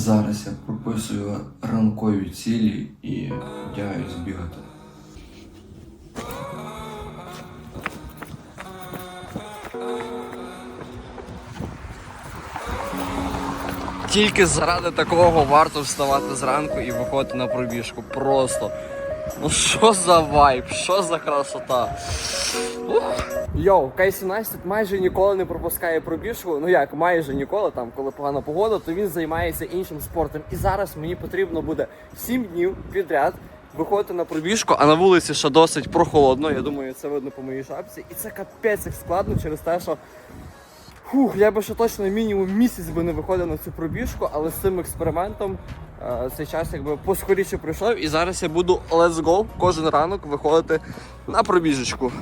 Зараз я прописую ранкові цілі і вдягаюсь бігати. Тільки заради такого варто вставати зранку і виходити на пробіжку. Просто. Ну що за вайб, що за красота. Йоу, Кейсі Найстед майже ніколи не пропускає пробіжку. Ну як, майже ніколи, там, коли погана погода, то він займається іншим спортом. І зараз мені потрібно буде 7 днів підряд виходити на пробіжку, а на вулиці ще досить прохолодно. Я думаю, це видно по моїй шапці. І це капець як складно через те, що Фух, я би ще точно мінімум місяць би не виходив на цю пробіжку, але з цим експериментом е, цей час якби поскоріше пройшов. І зараз я буду let's go кожен ранок виходити на пробіжечку.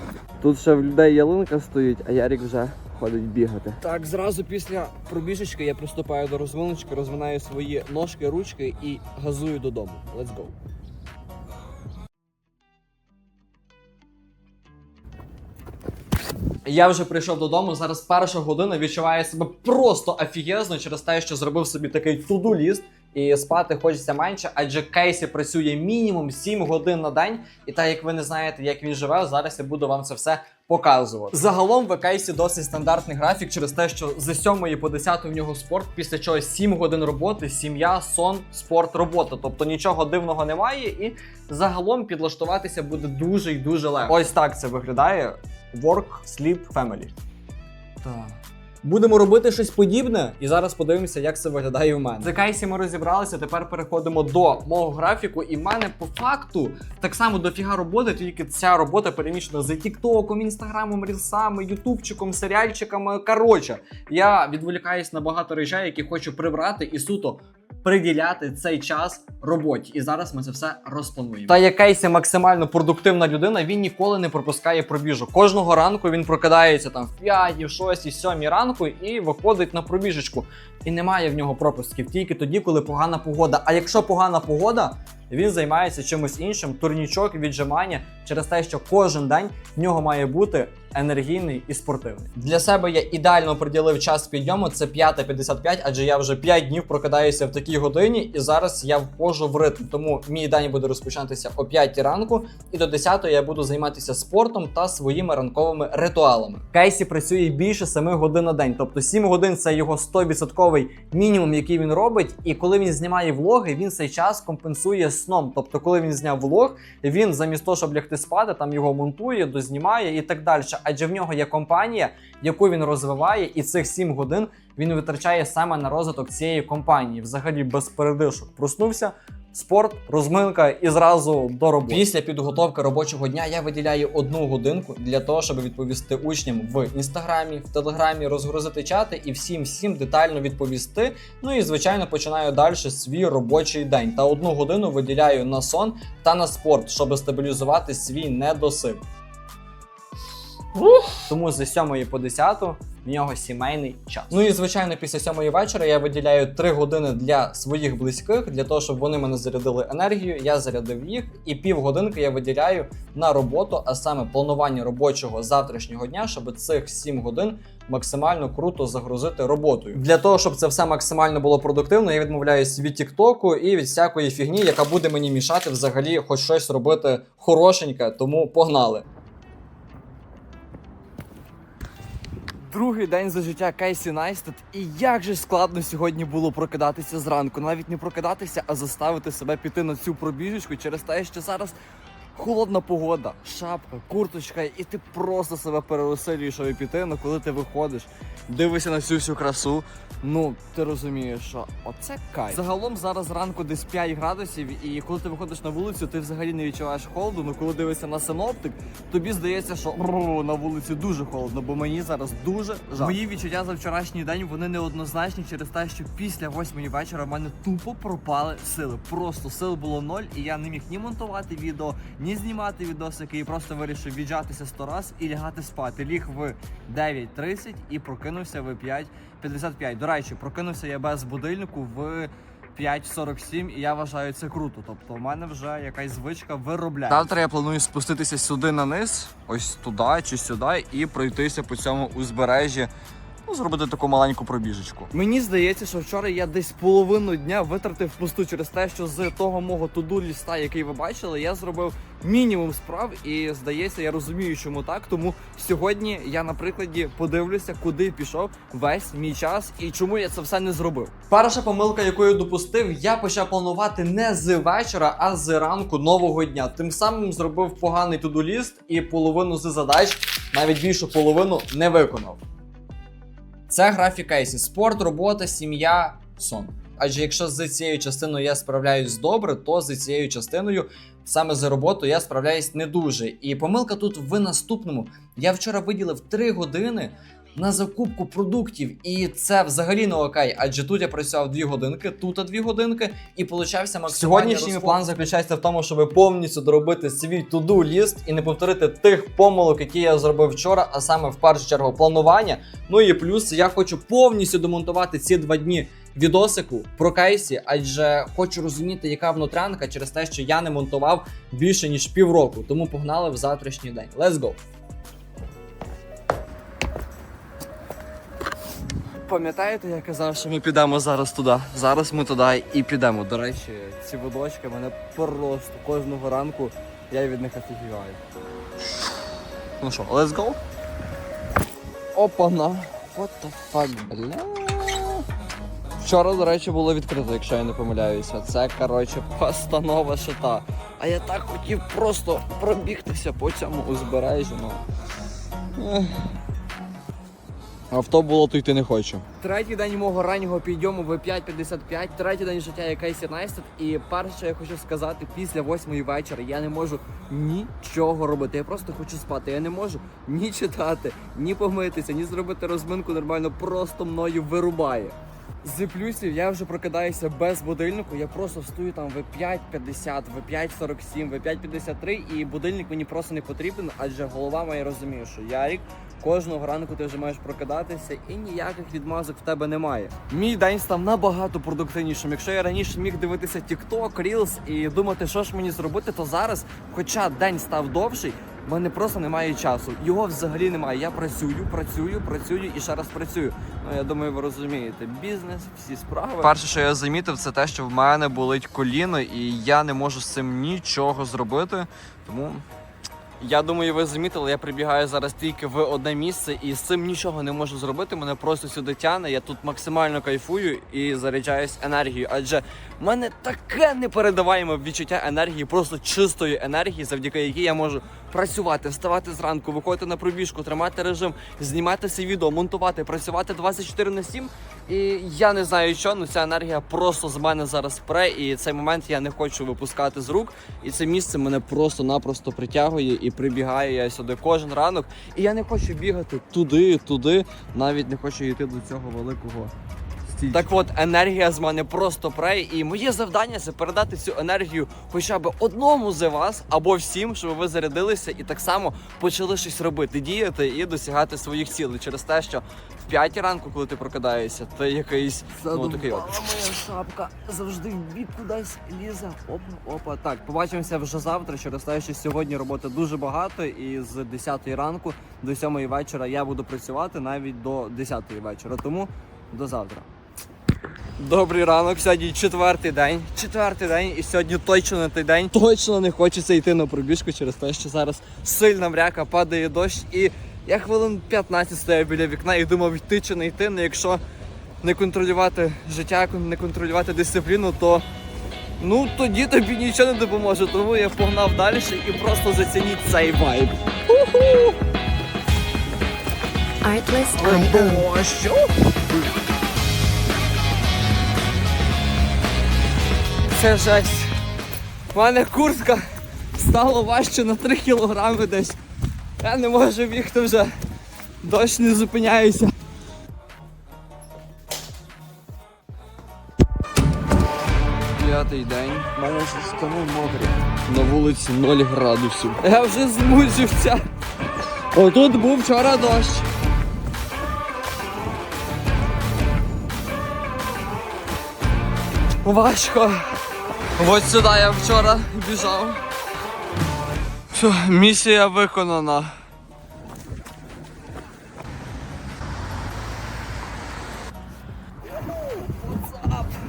Тут ще в людей ялинка стоїть, а Ярік вже ходить бігати. Так, зразу після пробіжечки я приступаю до розвиночки, розминаю свої ножки, ручки і газую додому. Let's go. Я вже прийшов додому. Зараз перша година відчуваю себе просто офігезно через те, що зробив собі такий туду ліст. І спати хочеться менше, адже Кейсі працює мінімум 7 годин на день. І так як ви не знаєте, як він живе, зараз я буду вам це все показувати. Загалом в Кейсі досить стандартний графік через те, що з 7 по 10 в нього спорт, після чого 7 годин роботи, сім'я, сон, спорт, робота. Тобто нічого дивного немає, і загалом підлаштуватися буде дуже і дуже легко. Ось так це виглядає. Work, sleep, family. Так. Будемо робити щось подібне, і зараз подивимося, як це виглядає у мене. За Кайсі ми розібралися. Тепер переходимо до мого графіку. І в мене по факту так само дофіга роботи, тільки ця робота переміщена за Тіктоком, Інстаграмом, Рілсами, Ютубчиком, серіальчиками. Коротше, я відволікаюсь на багато речей, які хочу прибрати і суто приділяти цей час роботі. І зараз ми це все розплануємо. Та як максимально продуктивна людина, він ніколи не пропускає пробіжок. Кожного ранку він прокидається там в 5, в 6, в 7 ранку і виходить на пробіжечку. І немає в нього пропусків тільки тоді, коли погана погода. А якщо погана погода, він займається чимось іншим, турнічок, віджимання через те, що кожен день в нього має бути енергійний і спортивний. Для себе я ідеально приділив час підйому. Це 5.55, адже я вже 5 днів прокидаюся в такій годині, і зараз я вхожу в ритм. Тому мій день буде розпочинатися о 5 ранку, і до 10 я буду займатися спортом та своїми ранковими ритуалами. Кейсі працює більше 7 годин на день, тобто 7 годин це його 100% мінімум, який він робить. І коли він знімає влоги, він цей час компенсує сном. Тобто, коли він зняв влог, він замість того, щоб лягти спати, там його монтує, дознімає і так далі. Адже в нього є компанія, яку він розвиває, і цих 7 годин він витрачає саме на розвиток цієї компанії. Взагалі без передишок. Проснувся. Спорт, розминка і зразу до роботи. Після підготовки робочого дня я виділяю одну годинку для того, щоб відповісти учням в інстаграмі, в телеграмі, розгрузити чати і всім всім детально відповісти. Ну і звичайно починаю далі свій робочий день. Та одну годину виділяю на сон та на спорт, щоб стабілізувати свій недосип. Тому з 7 по 10 в нього сімейний час. Ну і звичайно, після 7 вечора я виділяю 3 години для своїх близьких, для того, щоб вони мене зарядили енергію. Я зарядив їх, і півгодинки я виділяю на роботу, а саме планування робочого завтрашнього дня, щоб цих 7 годин максимально круто загрузити роботою. Для того, щоб це все максимально було продуктивно, я відмовляюсь від Тіктоку і від всякої фігні, яка буде мені мішати взагалі хоч щось робити хорошеньке. Тому погнали. Другий день за життя Кейсі Найстед. І як же складно сьогодні було прокидатися зранку. Навіть не прокидатися, а заставити себе піти на цю пробіжечку через те, що зараз холодна погода, шапка, курточка, і ти просто себе переосилюєш, щоб піти. Ну коли ти виходиш, дивишся на всю всю красу. Ну, ти розумієш, що оце кайф. Загалом зараз зранку десь 5 градусів, і коли ти виходиш на вулицю, ти взагалі не відчуваєш холоду. Ну коли дивишся на синоптик, тобі здається, що на вулиці дуже холодно, бо мені зараз дуже жарко. Мої відчуття за вчорашній день вони неоднозначні через те, що після восьмої вечора в мене тупо пропали сили. Просто сил було ноль, і я не міг ні монтувати відео, ні знімати відосики. І просто вирішив віджатися сто раз і лягати спати. Ліг в 9.30 і прокинувся в 5.55. До речі, прокинувся я без будильнику в 5.47 і я вважаю це круто. Тобто, у мене вже якась звичка виробляє. Завтра я планую спуститися сюди на низ, ось туди чи сюди, і пройтися по цьому узбережжі ну, зробити таку маленьку пробіжечку. Мені здається, що вчора я десь половину дня витратив впусту через те, що з того мого туду ліста, який ви бачили, я зробив мінімум справ, і здається, я розумію, чому так. Тому сьогодні я на прикладі подивлюся, куди пішов весь мій час і чому я це все не зробив. Перша помилка, яку я допустив, я почав планувати не з вечора, а з ранку нового дня. Тим самим зробив поганий туду ліст і половину з задач, навіть більшу половину, не виконав. Це графіка Есі. Спорт, робота, сім'я, сон. Адже якщо з цією частиною я справляюсь добре, то з цією частиною саме за роботу я справляюсь не дуже. І помилка тут в наступному. Я вчора виділив 3 години на закупку продуктів, і це взагалі не окей, адже тут я працював 2 годинки, тут 2 годинки, і получався максимальний Сьогоднішній розход. план заключається в тому, щоб повністю доробити свій туду ліст і не повторити тих помилок, які я зробив вчора, а саме в першу чергу планування. Ну і плюс я хочу повністю демонтувати ці два дні відосику про кейсі, адже хочу розуміти, яка внутрянка через те, що я не монтував більше ніж півроку. Тому погнали в завтрашній день. Let's go! Пам'ятаєте, я казав, що ми підемо зараз туди. Зараз ми туди і підемо. До речі, ці водочки мене просто кожного ранку я від них офігіваю. Ну що, let's go? Опа-на. What the fuck, бля. Вчора, до речі, було відкрито, якщо я не помиляюся. Це, коротше, постанова шита. А я так хотів просто пробігтися по цьому узбережжю. Ну. Авто було, то йти не хочу. Третій день мого раннього підйому в 5.55, третій день життя Кейсі Найстед. І перше, що я хочу сказати, після восьмої вечора я не можу нічого робити. Я просто хочу спати. Я не можу ні читати, ні помитися, ні зробити розминку нормально, просто мною вирубає. З плюсів я вже прокидаюся без будильнику. Я просто встаю там в 5.50, в 5.47, в 5.53 і будильник мені просто не потрібен, адже голова моя розуміє, що Ярік, кожного ранку ти вже маєш прокидатися і ніяких відмазок в тебе немає. Мій день став набагато продуктивнішим. Якщо я раніше міг дивитися TikTok, Reels і думати, що ж мені зробити, то зараз, хоча день став довший. Мене просто немає часу. Його взагалі немає. Я працюю, працюю, працюю і ще раз працюю. Ну я думаю, ви розумієте. Бізнес, всі справи. Перше, що я замітив, це те, що в мене болить коліно, і я не можу з цим нічого зробити. Тому я думаю, ви замітили, я прибігаю зараз тільки в одне місце і з цим нічого не можу зробити. Мене просто сюди тяне. Я тут максимально кайфую і заряджаюсь енергією. Адже в мене таке непередаваєме відчуття енергії, просто чистої енергії, завдяки якій я можу працювати, вставати зранку, виходити на пробіжку, тримати режим, знімати всі відео, монтувати, працювати 24 на 7. І я не знаю, що, але ця енергія просто з мене зараз пре, і цей момент я не хочу випускати з рук. І це місце мене просто-напросто притягує і прибігаю я сюди кожен ранок. І я не хочу бігати туди, туди, навіть не хочу йти до цього великого. Так от енергія з мене просто пре, і моє завдання це передати цю енергію хоча б одному з вас або всім, щоб ви зарядилися і так само почали щось робити, діяти і досягати своїх цілей через те, що в 5 ранку, коли ти прокидаєшся, ти якийсь ну, такий от. моя шапка завжди в бік кудись лізе. Опа, опа. Так, побачимося вже завтра. Через те, що сьогодні роботи дуже багато, і з 10 ранку до 7 вечора я буду працювати навіть до 10 вечора. Тому до завтра. Добрий ранок, сьогодні четвертий день. Четвертий день, і сьогодні точно не той день. Точно не хочеться йти на пробіжку через те, що зараз сильна мряка, падає дощ, і я хвилин 15 стояв біля вікна і думав, йти чи не йти. але якщо не контролювати життя, не контролювати дисципліну, то ну тоді тобі нічого не допоможе. Тому я погнав далі і просто зацініть цей вайб. Artlist Це жесть. У мене куртка стала важче на 3 кілограми десь. Я не можу бігти вже. Дощ не зупиняється. П'ятий день. У мене вже штани мокрі. На вулиці 0 градусів. Я вже змучився. Отут був вчора дощ. Важко. Ось сюди я вчора біжав. Все, місія виконана.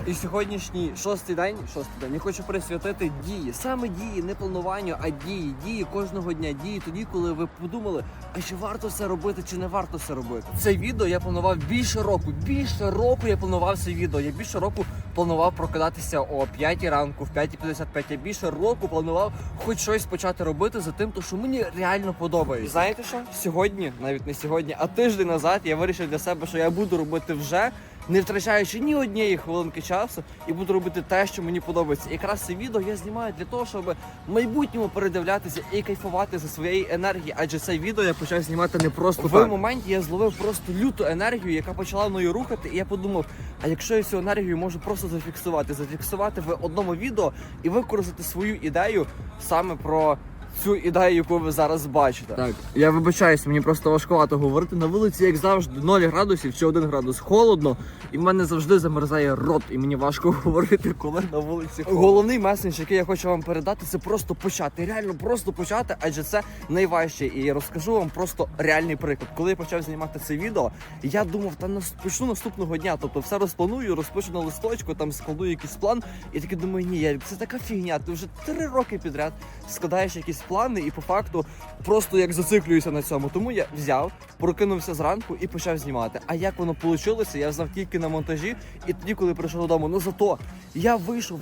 І сьогоднішній шостий день, шостий день, я хочу присвятити дії. Саме дії, не плануванню, а дії. Дії кожного дня. Дії тоді, коли ви подумали, а чи варто це робити, чи не варто це робити. Це відео я планував більше року. Більше року я планував це відео. Я більше року планував прокидатися о 5 ранку, в 5.55. Я більше року планував хоч щось почати робити за тим, то що мені реально подобається. Знаєте що? Сьогодні, навіть не сьогодні, а тиждень назад я вирішив для себе, що я буду робити вже не втрачаючи ні однієї хвилинки часу, і буду робити те, що мені подобається. І якраз це відео я знімаю для того, щоб в майбутньому передивлятися і кайфувати за своєї енергії. Адже це відео я почав знімати не просто в так. моменті. Я зловив просто люту енергію, яка почала мною рухати. І я подумав: а якщо я цю енергію можу просто зафіксувати, зафіксувати в одному відео і використати свою ідею саме про. Цю ідею, яку ви зараз бачите. Так, я вибачаюсь, мені просто важкувато говорити. На вулиці, як завжди, 0 градусів чи 1 градус холодно, і в мене завжди замерзає рот, і мені важко говорити, коли на вулиці. холодно. Головний меседж, який я хочу вам передати, це просто почати. Реально просто почати, адже це найважче. І я розкажу вам просто реальний приклад. Коли я почав знімати це відео, я думав, та почну наступного дня. Тобто все розпланую, розпишу на листочку, там складу якийсь план. І таки думаю, ні, Ярик, це така фігня. Ти вже три роки підряд складаєш якісь плани, і по факту просто як зациклююся на цьому. Тому я взяв, прокинувся зранку і почав знімати. А як воно вийшло, я знав тільки на монтажі, і тоді, коли прийшов додому. Ну зато я вийшов.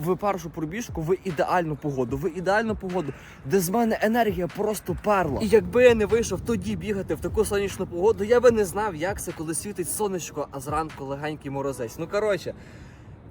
В першу пробіжку в ідеальну погоду, в ідеальну погоду, де з мене енергія просто перла. І якби я не вийшов тоді бігати в таку сонячну погоду, я би не знав, як це, коли світить сонечко, а зранку легенький морозець. Ну коротше,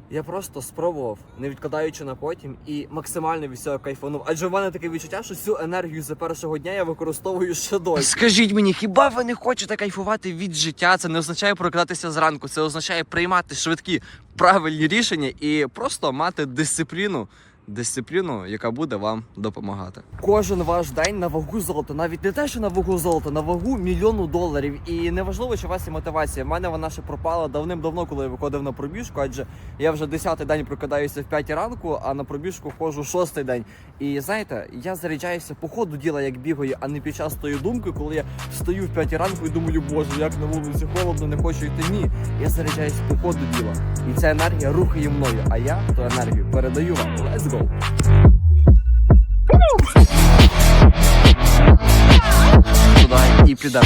я просто спробував, не відкладаючи на потім, і максимально від цього кайфанув. Адже в мене таке відчуття, що цю енергію за першого дня я використовую ще досі. Скажіть мені, хіба ви не хочете кайфувати від життя? Це не означає прокидатися зранку, це означає приймати швидкі правильні рішення і просто мати дисципліну. Дисципліну, яка буде вам допомагати. Кожен ваш день на вагу золота, навіть не те, що на вагу золота, на вагу мільйону доларів. І неважливо, чи у вас є мотивація. В мене вона ще пропала давним-давно, коли я виходив на пробіжку, адже я вже десятий день прокидаюся в 5 ранку, а на пробіжку ходжу шостий день. І знаєте, я заряджаюся по ходу діла, як бігаю, а не під час тої думки, коли я встаю в 5 ранку і думаю, боже, як на вулиці холодно, не хочу йти. Ні. Я заряджаюся по ходу діла. І ця енергія рухає мною, а я ту енергію передаю вам. Let's go! Туди і піде.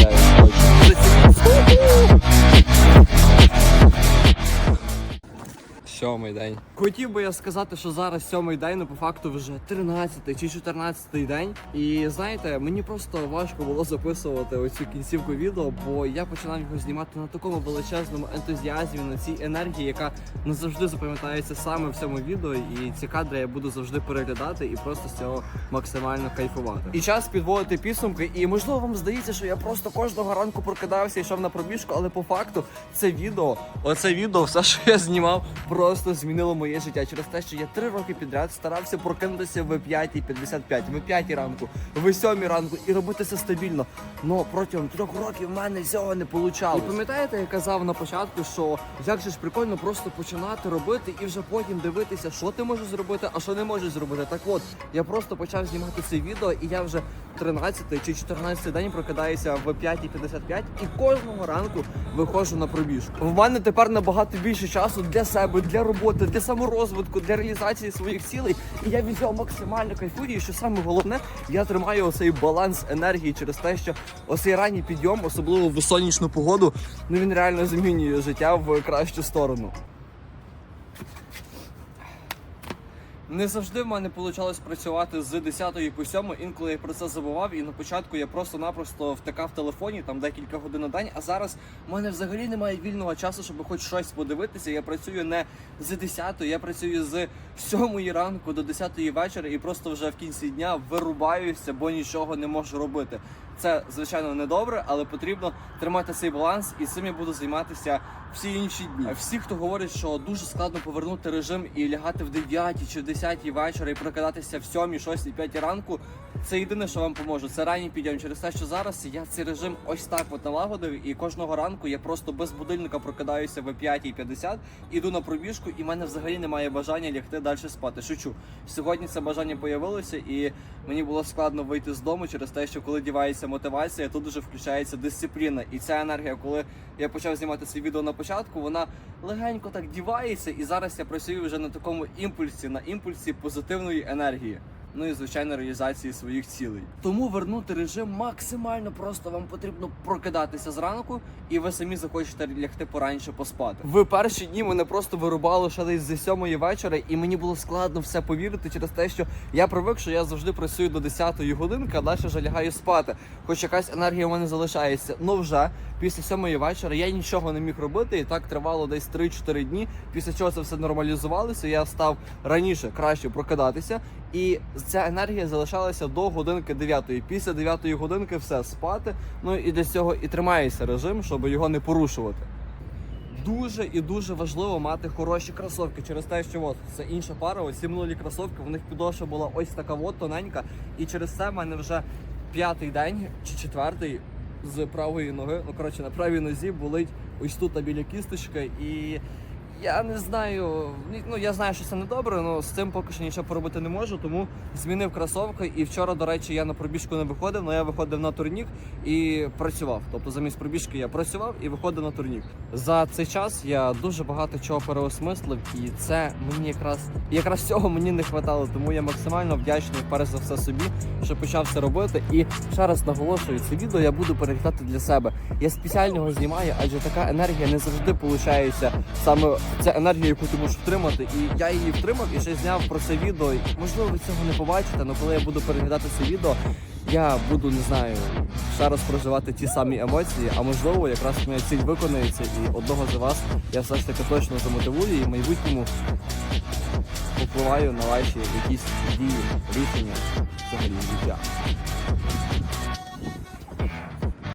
Сьомий день. Хотів би я сказати, що зараз сьомий день, ну по факту вже 13 чи 14 день. І знаєте, мені просто важко було записувати оцю кінцівку відео, бо я починав його знімати на такому величезному ентузіазмі, на цій енергії, яка назавжди запам'ятається саме в цьому відео. І ці кадри я буду завжди переглядати і просто з цього максимально кайфувати. І час підводити підсумки. І можливо вам здається, що я просто кожного ранку прокидався і йшов на пробіжку, але по факту це відео, оце відео, все, що я знімав, просто змінило моє життя через те, що я три роки підряд старався прокинутися в 5.55, в 5 ранку, в 7 ранку і робити це стабільно. Но протягом трьох років в мене цього не вийшло. І пам'ятаєте, я казав на початку, що як же ж прикольно просто починати робити і вже потім дивитися, що ти можеш зробити, а що не можеш зробити. Так от, я просто почав знімати це відео, і я вже 13 чи 14 день прокидаюся в 5.55 і кожного ранку виходжу на пробіжку. В мене тепер набагато більше часу для себе, для роботи, для саморозвитку, для реалізації своїх цілей. І я від цього максимально кайфую. І що саме головне, я тримаю оцей баланс енергії через те, що оцей ранній підйом, особливо в сонячну погоду, ну він реально змінює життя в кращу сторону. Не завжди в мене вийшло працювати з 10 по 7, інколи я про це забував, і на початку я просто-напросто втикав в телефоні там декілька годин на день. А зараз в мене взагалі немає вільного часу, щоб хоч щось подивитися. Я працюю не з 10, я працюю з 7 ранку до 10 вечора і просто вже в кінці дня вирубаюся, бо нічого не можу робити. Це звичайно не добре, але потрібно тримати цей баланс, і цим я буду займатися всі інші дні. Всі, хто говорить, що дуже складно повернути режим і лягати в 9 чи в 10 вечора і прокидатися в 7, 6, 5 ранку. Це єдине, що вам поможе. Це ранній підйом через те, що зараз я цей режим ось так от налагодив, і кожного ранку я просто без будильника прокидаюся в 5.50, іду на пробіжку, і в мене взагалі немає бажання лягти далі спати. Шучу. Сьогодні це бажання появилося, і мені було складно вийти з дому через те, що коли дівається мотивація, тут уже включається дисципліна. І ця енергія, коли я почав знімати свої відео на початку, вона легенько так дівається, і зараз я працюю вже на такому імпульсі, на імпульсі позитивної енергії. Ну і звичайно реалізації своїх цілей. Тому вернути режим максимально просто вам потрібно прокидатися зранку, і ви самі захочете лягти пораніше поспати. В перші дні мене просто вирубало ще десь з сьомої вечора, і мені було складно все повірити через те, що я привик, що я завжди працюю до 10-ї годинки, а далі вже лягаю спати. Хоч якась енергія в мене залишається. Ну вже після сьомої вечора я нічого не міг робити, і так тривало десь 3-4 дні. Після чого це все нормалізувалося. Я став раніше краще прокидатися, і ця енергія залишалася до годинки 9. Після 9 годинки все спати. Ну і для цього і тримається режим, щоб його не порушувати. Дуже і дуже важливо мати хороші кросовки через те, що от це інша пара, ось ці минулі кросовки, в них підошва була ось така от тоненька, і через це в мене вже п'ятий день чи четвертий з правої ноги, ну коротше, на правій нозі болить ось тут біля кісточки, і я не знаю. Ну я знаю, що це не добре, але з цим поки що нічого поробити не можу, тому змінив кросовки. І вчора, до речі, я на пробіжку не виходив, але я виходив на турнік і працював. Тобто замість пробіжки я працював і виходив на турнік. За цей час я дуже багато чого переосмислив, і це мені якраз якраз цього мені не вистачало, тому я максимально вдячний перш за все собі, що почав це робити. І ще раз наголошую, це відео я буду переглядати для себе. Я спеціально його знімаю, адже така енергія не завжди виходить саме ця енергія, яку ти можеш втримати. І я її втримав і ще зняв про це відео. Можливо, ви цього не побачите, але коли я буду переглядати це відео, я буду не знаю ще раз проживати ті самі емоції. А можливо, якраз моя ціль виконається, і одного з вас я все ж таки точно замотивую і в майбутньому впливаю на ваші якісь дії, рішення взагалі життя.